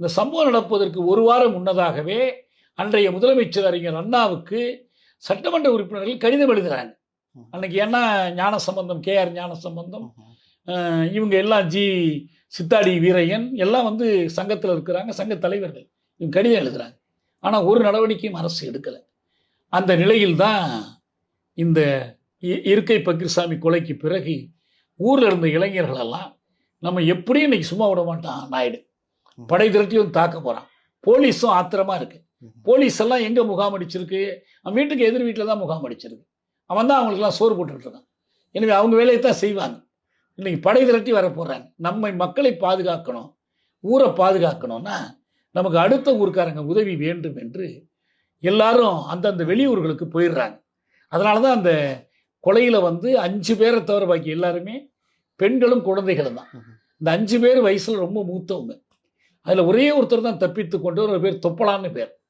இந்த சம்பவம் நடப்பதற்கு ஒரு வாரம் முன்னதாகவே அன்றைய முதலமைச்சர் அறிஞர் அண்ணாவுக்கு சட்டமன்ற உறுப்பினர்கள் கடிதம் எழுதுறாங்க. அன்னைக்கு ஏன்னா ஞான சம்பந்தம் கே ஆர் ஞான சம்பந்தம் இவங்க எல்லாம் ஜி சித்தாடி வீரையன் எல்லாம் வந்து சங்கத்தில் இருக்கிறாங்க சங்க தலைவர்கள். இவங்க கடிதம் எழுதுறாங்க. ஆனால் ஒரு நடவடிக்கையும் அரசு எடுக்கலை. அந்த நிலையில் தான் இந்த இருக்கை பக்கிரிசாமி கொலைக்கு பிறகு ஊரில் இருந்த இளைஞர்கள் எல்லாம் நம்ம எப்படியும் இன்னைக்கு சும்மா விட மாட்டான் நாயுடு. படை திரட்டியும் தாக்க போகிறான் போலீஸும் ஆத்திரமா இருக்கு. போலீஸ் எல்லாம் எங்கே முகாம் அடிச்சிருக்கு? அவன் வீட்டுக்கு எதிர் வீட்டில் தான் முகாம் அடிச்சிருக்கு. அவன் தான் அவங்களுக்குலாம் சோறு போட்டுட்டு இருக்கான். எனவே அவங்க வேலையை தான் செய்வாங்க. இன்னைக்கு படை திரட்டி வர போகிறாங்க நம்மை மக்களை பாதுகாக்கணும். ஊரை பாதுகாக்கணும்னா நமக்கு அடுத்த ஊர்க்காரங்க உதவி வேண்டும் என்று எல்லாரும் அந்தந்த வெளியூர்களுக்கு போயிடுறாங்க. அதனால தான் அந்த கொலையில் வந்து அஞ்சு பேரை தவிர பாக்கி எல்லாருமே பெண்களும் குழந்தைகளும் தான். இந்த அஞ்சு பேர் வயசில் ரொம்ப மூத்தவங்க. அதில் ஒரே ஒருத்தர் தான் தப்பித்து கொண்டு ஒரு பேர் தொப்பலான்னு பேர்.